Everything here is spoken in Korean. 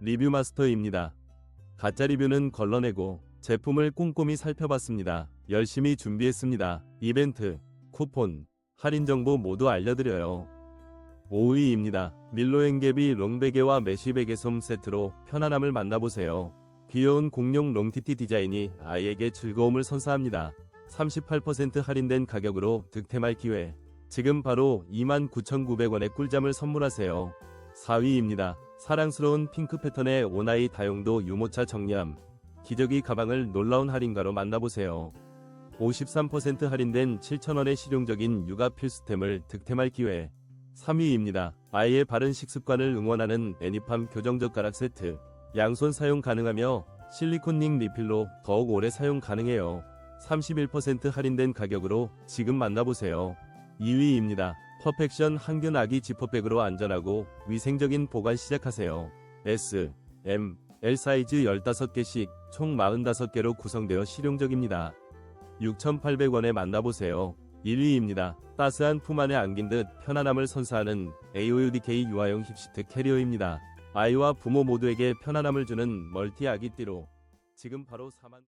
리뷰 마스터입니다. 가짜 리뷰는 걸러내고 제품을 꼼꼼히 살펴봤습니다. 열심히 준비했습니다. 이벤트, 쿠폰, 할인 정보 모두 알려드려요. 5위입니다. 밀로앵개비 롱베개와 메쉬베개 솜 세트로 편안함을 만나보세요. 귀여운 공룡 롱티티 디자인이 아이에게 즐거움을 선사합니다. 38% 할인된 가격으로 득템할 기회. 지금 바로 29,900원의 꿀잠을 선물하세요. 4위입니다. 사랑스러운 핑크 패턴의 오나이 다용도 유모차 정리함. 기저귀 가방을 놀라운 할인가로 만나보세요. 53% 할인된 7,000원의 실용적인 육아 필수템을 득템할 기회. 3위입니다. 아이의 바른 식습관을 응원하는 애니팜 교정젓가락 세트. 양손 사용 가능하며 실리콘 링 리필로 더욱 오래 사용 가능해요. 31% 할인된 가격으로 지금 만나보세요. 2위입니다. 퍼펙션 항균 아기 지퍼백으로 안전하고 위생적인 보관 시작하세요. S, M, L 사이즈 15개씩 총 45개로 구성되어 실용적입니다. 6,800원에 만나보세요. 1위입니다. 따스한 품 안에 안긴 듯 편안함을 선사하는 AOUDK 유아용 힙시트 캐리어입니다. 아이와 부모 모두에게 편안함을 주는 멀티 아기띠로 지금 바로 4만